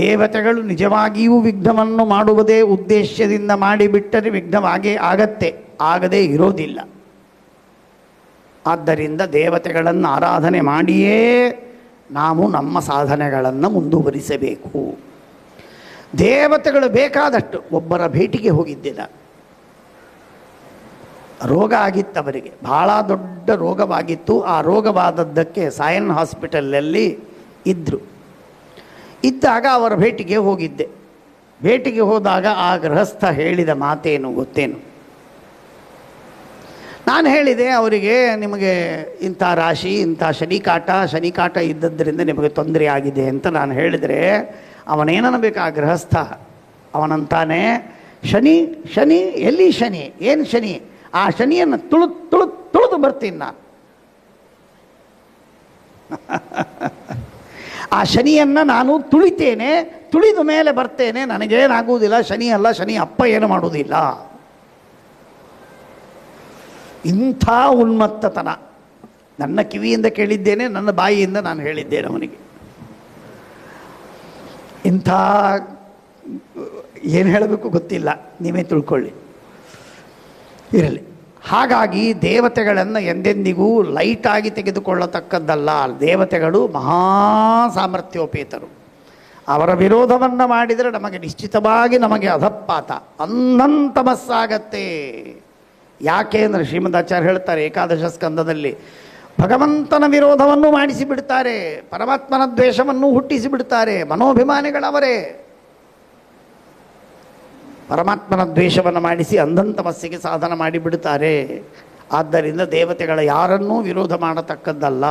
ದೇವತೆಗಳು ನಿಜವಾಗಿಯೂ ವಿಘ್ನವನ್ನು ಮಾಡುವುದೇ ಉದ್ದೇಶದಿಂದ ಮಾಡಿಬಿಟ್ಟರೆ ವಿಘ್ನವಾಗೇ ಆಗತ್ತೆ, ಆಗದೇ ಇರೋದಿಲ್ಲ. ಆದ್ದರಿಂದ ದೇವತೆಗಳನ್ನು ಆರಾಧನೆ ಮಾಡಿಯೇ ನಾವು ನಮ್ಮ ಸಾಧನೆಗಳನ್ನು ಮುಂದುವರಿಸಬೇಕು. ದೇವತೆಗಳು ಬೇಕಾದಷ್ಟು, ಒಬ್ಬರ ಭೇಟಿಗೆ ಹೋಗಿದ್ದಿಲ್ಲ. ರೋಗ ಆಗಿತ್ತವರಿಗೆ ಭಾಳ ದೊಡ್ಡ ರೋಗವಾಗಿತ್ತು. ಆ ರೋಗವಾದದ್ದಕ್ಕೆ ಸಾಯನ್ ಹಾಸ್ಪಿಟಲಲ್ಲಿ ಇದ್ದರು ಇದ್ದಾಗ ಅವರ ಭೇಟಿಗೆ ಹೋಗಿದ್ದೆ. ಭೇಟಿಗೆ ಹೋದಾಗ ಆ ಗೃಹಸ್ಥ ಹೇಳಿದ ಮಾತೇನು ಗೊತ್ತೇನು? ನಾನು ಹೇಳಿದೆ, ಅವರಿಗೆ ನಿಮಗೆ ಇಂಥ ರಾಶಿ, ಇಂಥ ಶನಿಕಾಟ ಶನಿಕಾಟ ಇದ್ದದ್ದರಿಂದ ನಿಮಗೆ ತೊಂದರೆ ಆಗಿದೆ ಅಂತ ನಾನು ಹೇಳಿದರೆ ಅವನೇನಬೇಕು ಆ ಗೃಹಸ್ಥ? ಅವನಂತಾನೆ, ಶನಿ ಶನಿ, ಎಲ್ಲಿ ಶನಿ? ಏನು ಶನಿ? ಆ ಶನಿಯನ್ನು ತುಳು ತುಳು, ತುಳಿದು ಬರ್ತೀನಿ ನಾನು. ಆ ಶನಿಯನ್ನು ನಾನು ತುಳಿತೇನೆ, ತುಳಿದ ಮೇಲೆ ಬರ್ತೇನೆ ನನಗೇನಾಗುವುದಿಲ್ಲ ಶನಿ ಅಲ್ಲ, ಶನಿ ಅಪ್ಪ ಏನು ಮಾಡುವುದಿಲ್ಲ. ಇಂಥ ಉನ್ಮತ್ತತನ. ನನ್ನ ಕಿವಿಯಿಂದ ಕೇಳಿದ್ದೇನೆ, ನನ್ನ ಬಾಯಿಯಿಂದ ನಾನು ಹೇಳಿದ್ದೇನೆ ಅವನಿಗೆ. ಇಂಥ, ಏನು ಹೇಳಬೇಕು ಗೊತ್ತಿಲ್ಲ. ನೀವೇ ತಿಳ್ಕೊಳ್ಳಿ. ಇರಲಿ. ಹಾಗಾಗಿ ದೇವತೆಗಳನ್ನು ಎಂದೆಂದಿಗೂ ಲೈಟಾಗಿ ತೆಗೆದುಕೊಳ್ಳತಕ್ಕದ್ದಲ್ಲ. ದೇವತೆಗಳು ಮಹಾ ಸಾಮರ್ಥ್ಯೋಪೇತರು. ಅವರ ವಿರೋಧವನ್ನು ಮಾಡಿದರೆ ನಮಗೆ ನಿಶ್ಚಿತವಾಗಿ ನಮಗೆ ಅಧಪಾತ. ಅನ್ನಂತಮಸ್ಸಾಗತ್ತೆ ಯಾಕೆ ಅಂದರೆ ಶ್ರೀಮದಾಚಾರ್ಯ ಹೇಳ್ತಾರೆ ಏಕಾದಶ ಸ್ಕಂದದಲ್ಲಿ, ಭಗವಂತನ ವಿರೋಧವನ್ನು ಮಾಡಿಸಿ ಬಿಡ್ತಾರೆ ಪರಮಾತ್ಮನ ದ್ವೇಷವನ್ನು ಹುಟ್ಟಿಸಿ ಬಿಡ್ತಾರೆ ಮನೋಭಿಮಾನಿಗಳವರೇ. ಪರಮಾತ್ಮನ ದ್ವೇಷವನ್ನು ಮಾಡಿಸಿ ಅಂಧಂತಮಸ್ಸಿಗೆ ಸಾಧನ ಮಾಡಿಬಿಡುತ್ತಾರೆ. ಆದ್ದರಿಂದ ದೇವತೆಗಳ ಯಾರನ್ನೂ ವಿರೋಧ ಮಾಡತಕ್ಕದ್ದಲ್ಲ.